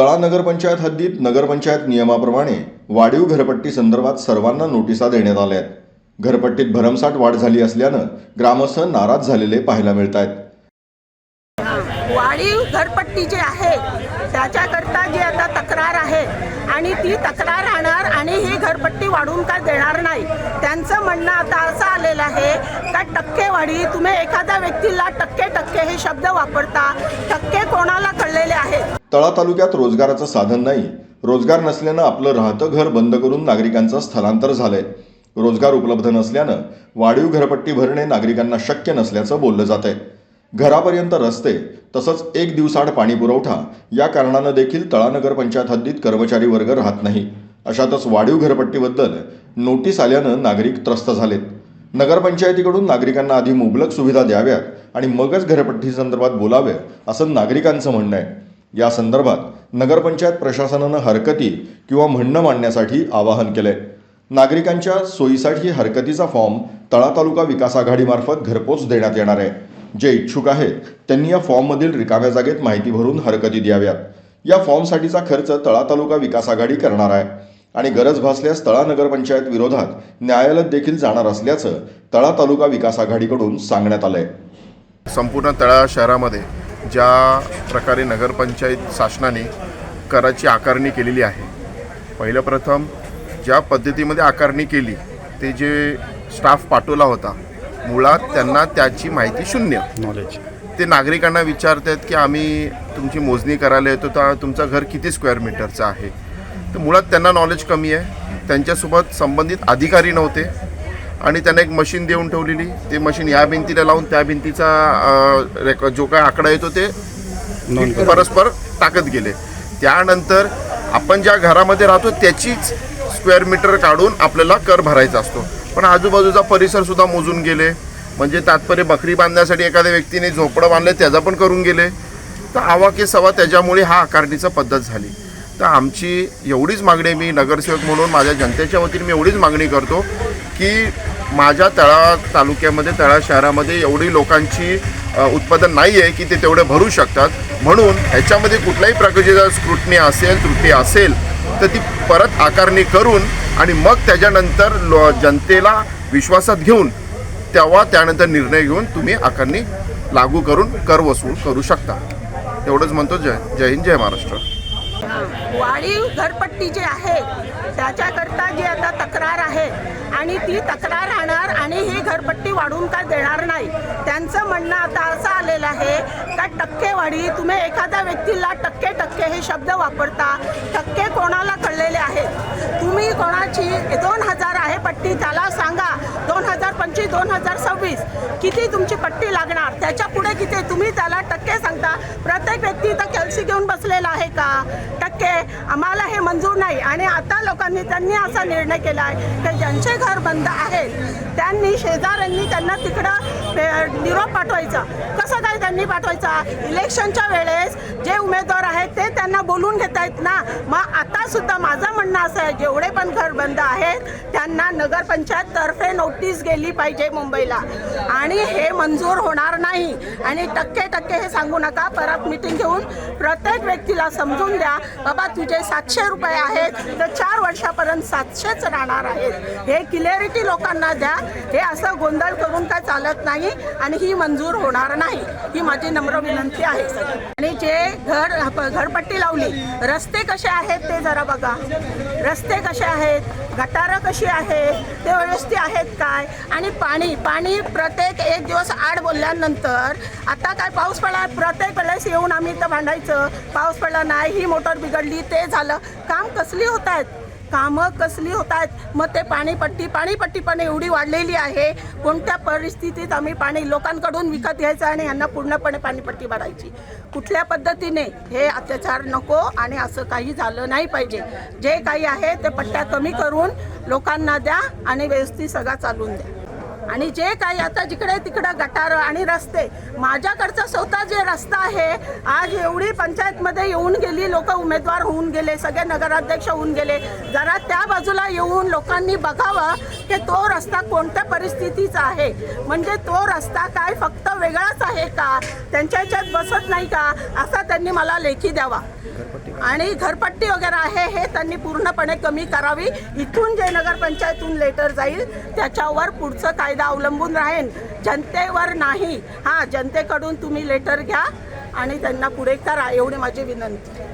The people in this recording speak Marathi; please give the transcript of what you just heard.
तळा नगरपंचायत हद्दीत नगरपंचायत नियमाप्रमाणे वाढीव घरपट्टी संदर्भात सर्वांना नोटिसा देण्यात आल्या आहेत घरपट्टीत भरमसाठ वाढ झाली असल्यानं ग्रामस्थ नाराज झालेले पाहायला मिळत आहेत वाढीव घरपट्टी जी आहे त्याच्याकरता जी आता तक्रार आहे आणि ती तक्रार राहणार आणि ही घरपट्टी वाढवून काय देणार नाही त्यांचं म्हणणं आता असं आलेलं आहे का टक्केवाढी तुम्ही एखाद्या व्यक्तीला टक्के टक्के हे शब्द वापरता टक्के कोणाला कळलेले आहेत? तळा तालुक्यात रोजगाराचं साधन नाही. रोजगार नसल्यानं आपलं राहतं घर बंद करून नागरिकांचं स्थलांतर झालंय. रोजगार उपलब्ध नसल्यानं वाढीव घरपट्टी भरणे नागरिकांना शक्य नसल्याचं बोललं जात आहे घरापर्यंत रस्ते तसंच एक दिवसाआड पाणी पुरवठा या कारणानं देखील तळा नगरपंचायत हद्दीत कर्मचारी वर्ग राहत नाही. अशातच वाढीव घरपट्टीबद्दल नोटीस आल्यानं नागरिक त्रस्त झालेत. नगरपंचायतीकडून नागरिकांना आधी मुबलक सुविधा द्याव्यात आणि मगच घरपट्टी संदर्भात बोलावे असं नागरिकांचं म्हणणं आहे. या संदर्भात नगरपंचायत प्रशासनानं हरकती किंवा म्हणणं मांडण्यासाठी आवाहन केलंय. नागरिकांच्या सोयीसाठी हरकतीचा फॉर्म तळा तालुका विकास आघाडीमार्फत घरपोच देण्यात येणार आहे. जे इच्छुक आहेत त्यांनी या फॉर्ममधील रिकाम्या जागेत माहिती भरून हरकती द्याव्यात. या फॉर्मसाठीचा खर्च तळा तालुका विकास आघाडी करणार आहे आणि गरज भासल्यास तळा नगरपंचायत विरोधात न्यायालयात देखील जाणार असल्याचं तळा तालुका विकास आघाडीकडून सांगण्यात आलंय. संपूर्ण तळा शहरामध्ये ज्या प्रकारे नगरपंचायत शासनाने कराची आकारणी केलेली आहे पहिलं प्रथम ज्या पद्धतीमध्ये आकारणी केली ते जे स्टाफ पाठवला होता मुळात त्यांना त्याची माहिती शून्य. नॉलेज ते नागरिकांना विचारतात की आम्ही तुमची मोजणी करायला येतो तर तुमचं घर किती स्क्वेअर मीटरचं आहे? तर मुळात त्यांना नॉलेज कमी आहे. त्यांच्यासोबत संबंधित अधिकारी नव्हते. आणि त्यांना एक मशीन देऊन ठेवलेली. ते मशीन या भिंतीला लावून त्या भिंतीचा जो काय आकडा येतो ते. परस्पर टाकत गेले. त्यानंतर आपण ज्या घरामध्ये राहतो त्याचीच स्क्वेअर मीटर काढून आपल्याला कर भरायचा असतो. पण आजूबाजूचा परिसर सुद्धा मोजून गेले. म्हणजे तात्पर्य बकरी बांधण्यासाठी एखाद्या व्यक्तीने झोपडं बांधलं त्याचा पण करून गेले. तर आवाके सवा त्याच्यामुळे हा आकारणीचा पद्धत झाली. तर आमची एवढीच मागणी मी नगरसेवक म्हणून माझ्या जनतेच्या वतीने मी एवढीच मागणी करतो की माझ्या तळा तालुक्यामध्ये तळा शहरामध्ये एवढी लोकांची उत्पादन नाही आहे की ते तेवढे भरू शकतात. म्हणून ह्याच्यामध्ये कुठल्याही प्रकारची जर स्क्रुटनी असेल त्रुटी असेल तर ती परत आकारणी करून आणि मग त्याच्यानंतर लो जनतेला विश्वासात घेऊन तेव्हा त्यानंतर निर्णय घेऊन तुम्ही आकारणी लागू करून कर वसूल करू शकता. तेवढंच म्हणतो. जय जय हिंद जय महाराष्ट्र. वाढीव घरपट्टी जी आहे त्याच्याकरता जी आता तक्रार आणि ती तक्रार राहणार आणि ही घरपट्टी वाढून काय देणार नाही? त्यांचं म्हणणं आता असं आलेलं आहे का टक्केवाढी तुम्ही एखाद्या व्यक्तीला टक्के टक्के हे शब्द वापरता? टक्के कोणाला कळलेले आहेत? तुम्ही कोणाची दोन हजार आहे पट्टी त्याला सांगा. दोन पंचवीस दोन हजार सव्वीस. किती तुमची पट्टी लागणार? त्याच्या पुढे किती? तुम्ही त्याला टक्के सांगता. प्रत्येक व्यक्ती तर कॅल्सी घेऊन बसलेला आहे का? टक्के. आम्हाला हे मंजूर नाही. आणि आता लोकांनी त्यांनी असा निर्णय केला आहे की ज्यांचे घर बंद आहेत त्यांनी शेजाऱ्यांनी त्यांना तिकडं निरोप पाठवायचा. कसं काय त्यांनी पाठवायचा? इलेक्शनच्या वेळेस जे उमेदवार आहेत ते त्यांना बोलून घेत आहेत ना. मग आता सुद्धा माझं म्हणणं असं आहे जेवढे पण घर बंद आहेत त्यांना नगरपंचायत तर्फे नोटीस गेली पाहिजे मुंबईला. आणि हे मंजूर होणार नाही. आणि टक्के टक्के हे सांगू नका परत मिटिंग घेऊन प्रत्येक व्यक्तीला समजून द्या बाबा तुझे सातशे रुपये आहेत तर चार वर्षापर्यंत सातशेच राहणार आहेत. हे क्लिअरिटी लोकांना द्या. हे असं गोंधळ करून काय चालत नाही आणि ही मंजूर होणार नाही. ही माझी नम्र विनंती आहे आणि जे घर घरपट्टी लावली रस्ते कसे आहेत ते जरा बघा. रस्ते कसे आहेत? गटारं कशी आहेत? ते व्यवस्थित आहेत काय? आणि पाणी पाणी प्रत्येक एक दिवस आड बोलल्यानंतर आता काय पाऊस पडला? प्रत्येक वेळेस येऊन आम्ही इथं भांडायचं. पाऊस पडला नाही ही मोटर बिघडली ते झालं. काम कसली होत आहेत? कामं कसली होत आहेत मग ते पाणीपट्टी पाणीपट्टी पण एवढी वाढलेली आहे. कोणत्या परिस्थितीत आम्ही पाणी लोकांकडून विकत घ्यायचं आणि यांना पूर्णपणे पाणीपट्टी भरायची? कुठल्या पद्धतीने? हे अत्याचार नको आणि असं काही झालं नाही पाहिजे. जे काही आहे ते पट्ट्या कमी करून लोकांना द्या आणि व्यवस्थित सगळा चालून द्या. आणि जे काही आता जिकडे तिकडं गटार आणि रस्ते माझ्याकडचा स्वतः जे रस्ता आहे आज एवढी पंचायतमध्ये येऊन गेली लोक उमेदवार होऊन गेले सगळे नगराध्यक्ष होऊन गेले. जरा त्या बाजूला येऊन लोकांनी बघावं की तो रस्ता कोणत्या परिस्थितीचा आहे. म्हणजे तो रस्ता काय फक्त वेगळाच आहे का? त्यांच्या ह्याच्यात बसत नाही का? असा त्यांनी मला लेखी द्यावा. आणि घरपट्टी वगैरे आहे हे त्यांनी पूर्णपणे कमी करावी. इथून जे नगरपंचायतून लेटर जाईल त्याच्यावर पुढचं कायदा अवलंबून राहील जनतेवर नाही. हां जनतेकडून तुम्ही लेटर घ्या आणि त्यांना पुढे करा एवढी माझी विनंती.